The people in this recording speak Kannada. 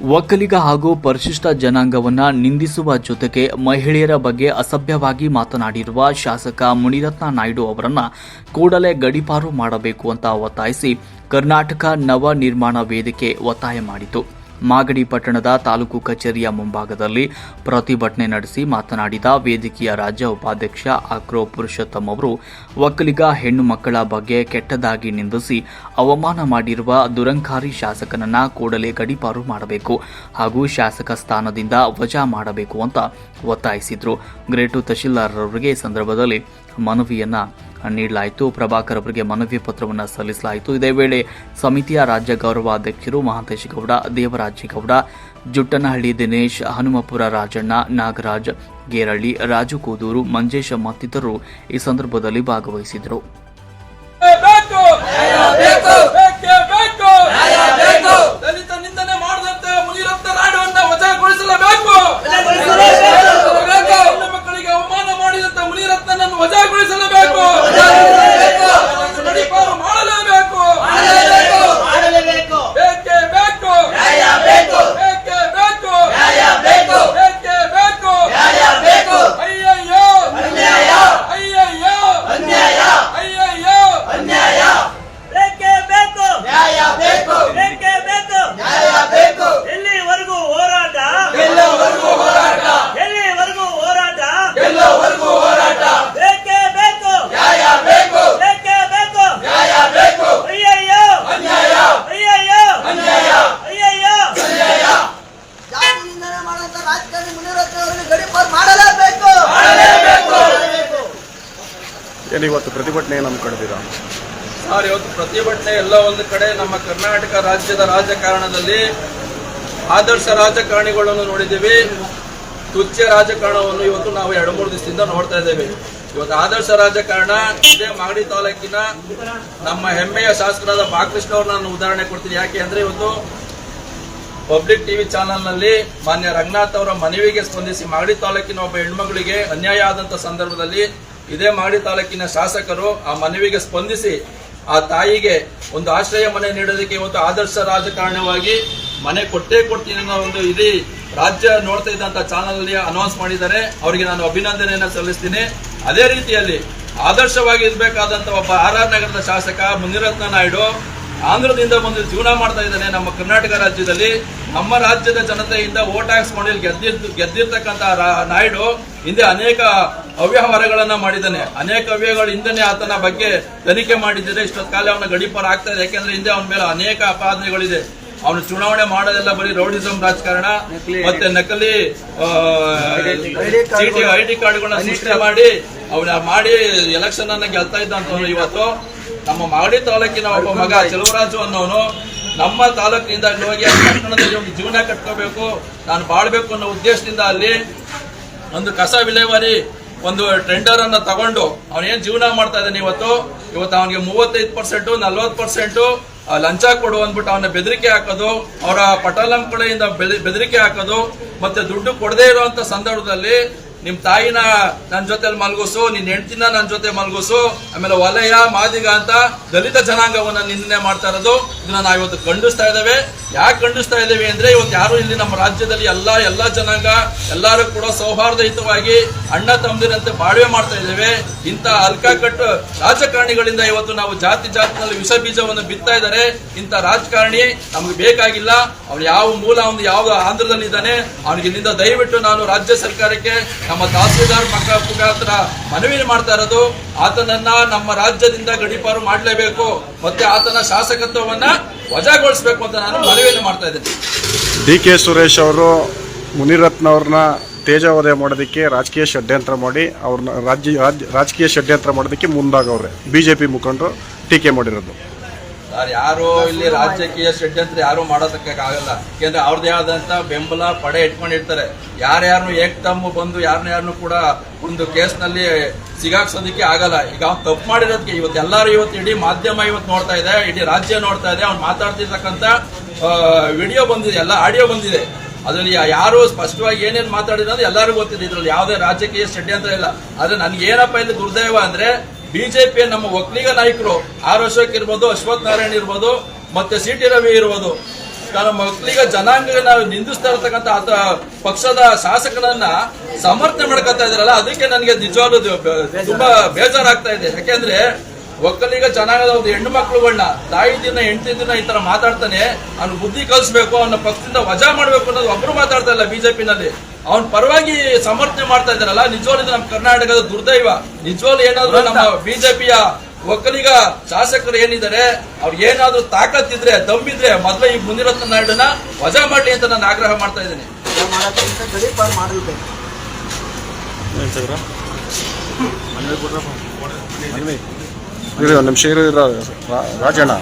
ಒಕ್ಕಲಿಗ ಹಾಗೂ ಪರಿಶಿಷ್ಟ ಜನಾಂಗವನ್ನ ನಿಂದಿಸುವ ಜೊತೆಗೆ ಮಹಿಳೆಯರ ಬಗ್ಗೆ ಅಸಭ್ಯವಾಗಿ ಮಾತನಾಡಿರುವ ಶಾಸಕ ಮುನಿರತ್ನ ನಾಯ್ಡು ಅವರನ್ನ ಕೂಡಲೇ ಗಡಿಪಾರು ಮಾಡಬೇಕು ಅಂತ ಒತ್ತಾಯಿಸಿ ಕರ್ನಾಟಕ ನವ ನಿರ್ಮಾಣ ವೇದಿಕೆ ಒತ್ತಾಯ ಮಾಡಿತು. ಮಾಗಡಿ ಪಟ್ಟಣದ ತಾಲೂಕು ಕಚೇರಿಯ ಮುಂಭಾಗದಲ್ಲಿ ಪ್ರತಿಭಟನೆ ನಡೆಸಿ ಮಾತನಾಡಿದ ವೇದಿಕೆಯ ರಾಜ್ಯ ಉಪಾಧ್ಯಕ್ಷ ಅಕ್ರೋ ಪುರುಷೋತ್ತಮ್ ಅವರು, ಒಕ್ಕಲಿಗ ಹೆಣ್ಣು ಮಕ್ಕಳ ಬಗ್ಗೆ ಕೆಟ್ಟದಾಗಿ ನಿಂದಿಸಿ ಅವಮಾನ ಮಾಡಿರುವ ದುರಂಕಾರಿ ಶಾಸಕನನ್ನ ಕೂಡಲೇ ಗಡಿಪಾರು ಮಾಡಬೇಕು ಹಾಗೂ ಶಾಸಕ ಸ್ಥಾನದಿಂದ ವಜಾ ಮಾಡಬೇಕು ಅಂತ ಒತ್ತಾಯಿಸಿದ್ರು. ಗ್ರೇಟು ತಹಶೀಲ್ದಾರರವರಿಗೆ ಸಂದರ್ಭದಲ್ಲಿ ಮನವಿಯನ್ನ ನೀಡಲಾಯಿತು. ಪ್ರಭಾಕರ್ ಅವರಿಗೆ ಮನವಿ ಪತ್ರವನ್ನು ಸಲ್ಲಿಸಲಾಯಿತು. ಇದೇ ವೇಳೆ ಸಮಿತಿಯ ರಾಜ್ಯ ಗೌರವಾಧ್ಯಕ್ಷರು ಮಹಾಂತೇಶ್ ಗೌಡ ದೇವರಾಜೇಗೌಡ ಜುಟ್ಟನಹಳ್ಳಿ ದಿನೇಶ್, ಹನುಮಪುರ ರಾಜಣ್ಣ, ನಾಗರಾಜ್, ಗೇರಳ್ಳಿ, ರಾಜು ಕೂದೂರು, ಮಂಜೇಶ ಮತ್ತಿತರರು ಈ ಸಂದರ್ಭದಲ್ಲಿ ಭಾಗವಹಿಸಿದರು ಇವತ್ತು ಪ್ರತಿಭಟನೆ ನಮ್ಮ ಹಮ್ಮಿಕೊಂಡಿದ್ದೀರಾ ಸರ್, ಇವತ್ತು ಪ್ರತಿಭಟನೆ ಎಲ್ಲ ಒಂದು ಕಡೆ ನಮ್ಮ ಕರ್ನಾಟಕ ರಾಜ್ಯದ ರಾಜಕಾರಣದಲ್ಲಿ ಆದರ್ಶ ರಾಜಕಾರಣಿಗಳನ್ನು ನೋಡಿದ್ದೀವಿ. ತುಚ್ಛ ರಾಜಕಾರಣವನ್ನು ಇವತ್ತು ನಾವು ಎರಡು ಮೂರು ದಿವಸದಿಂದ ನೋಡ್ತಾ ಇದ್ದೇವೆ. ಇವತ್ತು ಆದರ್ಶ ರಾಜಕಾರಣ ಇದೇ ಮಾಗಡಿ ತಾಲೂಕಿನ ನಮ್ಮ ಹೆಮ್ಮೆಯ ಶಾಸಕರಾದ ಬಾಲಕೃಷ್ಣ ಅವ್ರನ್ನ ನಾನು ಉದಾಹರಣೆ ಕೊಡ್ತೀನಿ. ಯಾಕೆ ಅಂದ್ರೆ ಇವತ್ತು ಪಬ್ಲಿಕ್ ಟಿವಿ ಚಾನೆಲ್ನಲ್ಲಿ ಮಾನ್ಯ ರಂಗನಾಥ್ ಅವರ ಮನವಿಗೆ ಸ್ಪಂದಿಸಿ ಮಾಗಡಿ ತಾಲೂಕಿನ ಒಬ್ಬ ಹೆಣ್ಮಗಳಿಗೆ ಅನ್ಯಾಯ ಆದಂತ ಸಂದರ್ಭದಲ್ಲಿ ಇದೇ ಮಾಡಿ ತಾಲೂಕಿನ ಶಾಸಕರು ಆ ಮನವಿಗೆ ಸ್ಪಂದಿಸಿ ಆ ತಾಯಿಗೆ ಒಂದು ಆಶ್ರಯ ಮನೆ ನೀಡೋದಕ್ಕೆ ಇವತ್ತು ಆದರ್ಶ ರಾಜಕಾರಣವಾಗಿ ಮನೆ ಕೊಟ್ಟೇ ಕೊಡ್ತೀನಿ ಅನ್ನೋ ಒಂದು ಇಡೀ ರಾಜ್ಯ ನೋಡ್ತಾ ಇದ್ದಂತ ಚಾನಲ್ ಅನೌನ್ಸ್ ಮಾಡಿದ್ದಾರೆ. ಅವರಿಗೆ ನಾನು ಅಭಿನಂದನೆಯನ್ನು ಸಲ್ಲಿಸ್ತೀನಿ. ಅದೇ ರೀತಿಯಲ್ಲಿ ಆದರ್ಶವಾಗಿ ಇರಬೇಕಾದಂತ ಒಬ್ಬ ಆರ್ ಆರ್ ನಗರದ ಶಾಸಕ ಮುನಿರತ್ನ ನಾಯ್ಡು ಆಂಧ್ರದಿಂದ ಬಂದು ಜೀವನ ಮಾಡ್ತಾ ಇದ್ದಾನೆ ನಮ್ಮ ಕರ್ನಾಟಕ ರಾಜ್ಯದಲ್ಲಿ. ನಮ್ಮ ರಾಜ್ಯದ ಜನತೆಯಿಂದ ಓಟ್ ಹಾಕ್ಸ್ಕೊಂಡು ಇಲ್ಲಿ ಗೆದ್ದಿರ್ ಗೆದ್ದಿರ್ತಕ್ಕಂಥ ನಾಯ್ಡು ಹಿಂದೆ ಅನೇಕ ಅವ್ಯವಹಾರಗಳನ್ನ ಮಾಡಿದ್ದಾನೆ. ಅನೇಕ ಅವ್ಯವಹಾರಗಳ ಹಿಂದನೆ ಆತನ ಬಗ್ಗೆ ತನಿಖೆ ಮಾಡಿದ್ದಾರೆ ಇಷ್ಟೊತ್ತು ಕಾಲ ಅವನ ಗಡಿಪಾರ ಆಗ್ತಾ ಇದೆ. ಯಾಕೆಂದ್ರೆ ಹಿಂದೆ ಅವನ ಮೇಲೆ ಅನೇಕ ಅಪಾದನೆಗಳಿದೆ ಅವನು ಚುನಾವಣೆ ಮಾಡೋದೆಲ್ಲ ಬರೀ ರೌಡಿಸಂ ರಾಜಕಾರಣ ಮತ್ತೆ ನಕಲಿ ಐ ಡಿ ಕಾರ್ಡ್ಗಳನ್ನ ಸೃಷ್ಟಿ ಮಾಡಿ ಅವನ ಮಾಡಿ ಎಲೆಕ್ಷನ್ ಅನ್ನ ಗೆಲ್ತಾ ಇದ್ದಂತವನು ಇವತ್ತು. ನಮ್ಮ ಮಾಗಡಿ ತಾಲೂಕಿನ ಒಬ್ಬ ಮಗ ಚೆಲುವರಾಜು ಅನ್ನೋನು ನಮ್ಮ ತಾಲೂಕಿನಿಂದ ಅಲ್ಲಿ ಹೋಗಿ ಪಟ್ಟಣದಲ್ಲಿ ಒಂದು ಜೀವನ ಕಟ್ಕೋಬೇಕು ನಾನು ಬಾಳ್ಬೇಕು ಅನ್ನೋ ಉದ್ದೇಶದಿಂದ ಅಲ್ಲಿ ಒಂದು ಕಸ ವಿಲೇವಾರಿ ಒಂದು ಟೆಂಡರ್ ಅನ್ನ ತಗೊಂಡು ಅವನೇನ್ ಜೀವನ ಮಾಡ್ತಾ ಇದ್ದಾನೆ ಇವತ್ತು? ಇವತ್ತು ಅವನಿಗೆ ಮೂವತ್ತೈದು ಪರ್ಸೆಂಟ್ ನಲ್ವತ್ತು ಪರ್ಸೆಂಟ್ ಲಂಚ ಕೊಡು ಅಂದ್ಬಿಟ್ಟು ಅವನ ಬೆದರಿಕೆ ಹಾಕೋದು, ಅವರ ಪಟಾಲಂ ಕಡೆಯಿಂದ ಬೆದ- ಬೆದರಿಕೆ ಹಾಕೋದು, ಮತ್ತೆ ದುಡ್ಡು ಕೊಡದೇ ಇರುವಂತ ಸಂದರ್ಭದಲ್ಲಿ ನಿಮ್ ತಾಯಿನ ನನ್ನ ಜೊತೆ ಮಲಗಿಸು, ನಿನ್ ಹೆಂಡತಿನ ನನ್ನ ಜೊತೆ ಮಲಗಿಸು, ಆಮೇಲೆ ವಲಯ, ಮಾದಿಗ ಅಂತ ದಲಿತ ಜನಾಂಗವನ್ನ ನಿಂದನೆ ಮಾಡ್ತಾ ಇರೋದು. ಇದನ್ನ ನಾವು ಇವತ್ತು ಖಂಡಿಸ್ತಾ ಇದ್ದೇವೆ. ಯಾಕೆ ಖಂಡಿಸ್ತಾ ಇದ್ದೇವೆ ಅಂದ್ರೆ ಇವತ್ತು ಯಾರು ಇಲ್ಲಿ ನಮ್ಮ ರಾಜ್ಯದಲ್ಲಿ ಎಲ್ಲಾ ಎಲ್ಲಾ ಜನಾಂಗ, ಎಲ್ಲರೂ ಕೂಡ ಸೌಹಾರ್ದಯುತವಾಗಿ ಅಣ್ಣ ತಮ್ಮದಿರಂತೆ ಬಾಳ್ವೆ ಮಾಡ್ತಾ ಇದ್ದೇವೆ. ಇಂಥ ಅಲ್ಕಾಕಟ್ಟು ರಾಜಕಾರಣಿಗಳಿಂದ ಇವತ್ತು ನಾವು ಜಾತಿ ಜಾತಿನಲ್ಲಿ ವಿಷ ಬೀಜವನ್ನು ಬಿತ್ತಾ ಇದ್ದಾರೆ. ಇಂಥ ರಾಜಕಾರಣಿ ನಮ್ಗೆ ಬೇಕಾಗಿಲ್ಲ. ಅವ್ನು ಯಾವ ಮೂಲ ಒಂದು ಯಾವ ಆಂಧ್ರದಲ್ಲಿ ಇದ್ದಾನೆ ಅವನಿಗೆ ಇಲ್ಲಿಂದ ದಯವಿಟ್ಟು ನಾನು ರಾಜ್ಯ ಸರ್ಕಾರಕ್ಕೆ ನಮ್ಮ ತಹಸೀಲ್ದಾರ್ ಮಕ್ಕ ಮುಖಾಂತರ ಮನವಿ ಮಾಡ್ತಾ ಇರೋದು, ಆತನನ್ನ ನಮ್ಮ ರಾಜ್ಯದಿಂದ ಗಡೀಪಾರು ಮಾಡಲೇಬೇಕು ಮತ್ತೆ ಆತನ ಶಾಸಕತ್ವವನ್ನ ವಜಾಗೊಳಿಸಬೇಕು ಅಂತ ನಾನು ಮನವಿಯನ್ನು ಮಾಡ್ತಾ ಇದ್ದೇನೆ. ಡಿ ಕೆ ಸುರೇಶ್ ಅವರು, ಮುನಿರತ್ನ ಅವ್ರನ್ನ ತೇಜಾವಧೆ ಮಾಡೋದಕ್ಕೆ ರಾಜಕೀಯ ಷಡ್ಯಂತ್ರ ಮಾಡಿ, ಅವ್ರನ್ನ ರಾಜ್ಯ ರಾಜಕೀಯ ಷಡ್ಯಂತ್ರ ಮಾಡೋದಕ್ಕೆ ಮುಂದಾಗವ್ರೆ ಬಿ ಜೆ ಪಿ ಮುಖಂಡರು ಟೀಕೆ ಮಾಡಿರೋದು. ಯಾರು ಇಲ್ಲಿ ರಾಜಕೀಯ ಷಡ್ಯಂತ್ರ ಯಾರು ಮಾಡೋದಕ್ಕೆ ಆಗಲ್ಲ ಯಾಕೆಂದ್ರೆ ಅವ್ರದೇ ಆದಂತ ಬೆಂಬಲ ಪಡೆ ಇಟ್ಕೊಂಡಿರ್ತಾರೆ. ಯಾರ್ಯಾರನ್ನು ಏಕ್ತಮ್ಮ ಬಂದು ಯಾರನ್ನ ಯಾರನ್ನು ಕೂಡ ಒಂದು ಕೇಸ್ನಲ್ಲಿ ಸಿಗಾಕ್ಸೋದಕ್ಕೆ ಆಗಲ್ಲ. ಈಗ ಅವ್ನು ತಪ್ಪು ಮಾಡಿರೋದಕ್ಕೆ ಇವತ್ತು ಎಲ್ಲರೂ ಇವತ್ತು ಇಡೀ ಮಾಧ್ಯಮ ಇವತ್ತು ನೋಡ್ತಾ ಇದೆ ಇಡೀ ರಾಜ್ಯ ನೋಡ್ತಾ ಇದೆ. ಅವ್ನು ಮಾತಾಡ್ತಿರ್ತಕ್ಕಂಥ ವಿಡಿಯೋ ಬಂದಿದೆ ಎಲ್ಲ ಆಡಿಯೋ ಬಂದಿದೆ. ಅದರಲ್ಲಿ ಯಾರು ಸ್ಪಷ್ಟವಾಗಿ ಏನೇನು ಮಾತಾಡಿದ್ರು ಅಂದ್ರೆ ಎಲ್ಲರಿಗೂ ಗೊತ್ತಿದೆ. ಇದರಲ್ಲಿ ಯಾವುದೇ ರಾಜಕೀಯ ಷಡ್ಯಂತ್ರ ಇಲ್ಲ. ಆದ್ರೆ ನನ್ಗೆ ಏನಪ್ಪ ಇಲ್ಲಿ ದುರ್ದೈವ ಅಂದ್ರೆ ಬಿಜೆಪಿಯ ನಮ್ಮ ಒಕ್ಕಲಿಗ ನಾಯಕರು ಆರ್ ಅಶೋಕ್ ಇರ್ಬೋದು, ಅಶ್ವಥ್ ನಾರಾಯಣ್ ಇರ್ಬೋದು, ಮತ್ತೆ ಸಿ ಟಿ ರವಿ ಇರ್ಬೋದು. ನಮ್ಮ ಒಕ್ಕಲಿಗ ಜನಾಂಗ ನಾವು ನಿಂದಿಸ್ತಾ ಇರ್ತಕ್ಕಂಥ ಆತ ಪಕ್ಷದ ಶಾಸಕರನ್ನ ಸಮರ್ಥನೆ ಮಾಡ್ಕೊತಾ ಇದಾರಲ್ಲ ಅದಕ್ಕೆ ನನಗೆ ನಿಜವಾಗ್ಲೂ ತುಂಬಾ ಬೇಜಾರಾಗ್ತಾ ಇದೆ. ಯಾಕೆಂದ್ರೆ ಒಕ್ಕಲಿಗ ಜನಾಂಗದ ಒಂದು ಹೆಣ್ಣು ಮಕ್ಕಳುಗಳನ್ನ ತಾಯಿ ದಿನ ಹೆಂಡತಿ ದಿನ ಈ ತರ ಮಾತಾಡ್ತಾನೆ ಅವ್ನ ಬುದ್ಧಿ ಕಲಿಸ್ಬೇಕು ಅವನ ಪಕ್ಷದಿಂದ ವಜಾ ಮಾಡ್ಬೇಕು ಅನ್ನೋದು ಒಬ್ರು ಮಾತಾಡ್ತಾ ಇಲ್ಲ ಬಿಜೆಪಿನಲ್ಲಿ. ಅವನ ಪರವಾಗಿ ಸಮರ್ಥನೆ ಮಾಡ್ತಾ ಇದ್ದಾರಲ್ಲ ನಿಜವಾಗ್ಲೂ ಇದು ನಮ್ಮ ಕರ್ನಾಟಕದ ದುರ್ದೈವ. ನಿಜವಾಗ್ಲೂ ಏನಾದ್ರು ನಮ್ಮ ಬಿಜೆಪಿಯ ಒಕ್ಕಲಿಗ ಶಾಸಕರು ಏನಿದ್ದಾರೆ ಅವ್ರು ಏನಾದ್ರು ತಾಕತ್ತಿದ್ರೆ ದಮ್ಮಿದ್ರೆ ಮೊದಲೇ ಈ ಮುನಿರತ್ನ ನಾಯ್ಡುನ ವಜಾ ಮಾಡ್ಲಿ ಅಂತ ನಾನು ಆಗ್ರಹ ಮಾಡ್ತಾ ಇದ್ದೀನಿ. ಇರಿ ರಾಜಣ್ಣ ನಿಮಿಷ ಇರು ಇರು, ಕೊಡ್ತಾರೆ ರಾಜಣ್ಣ.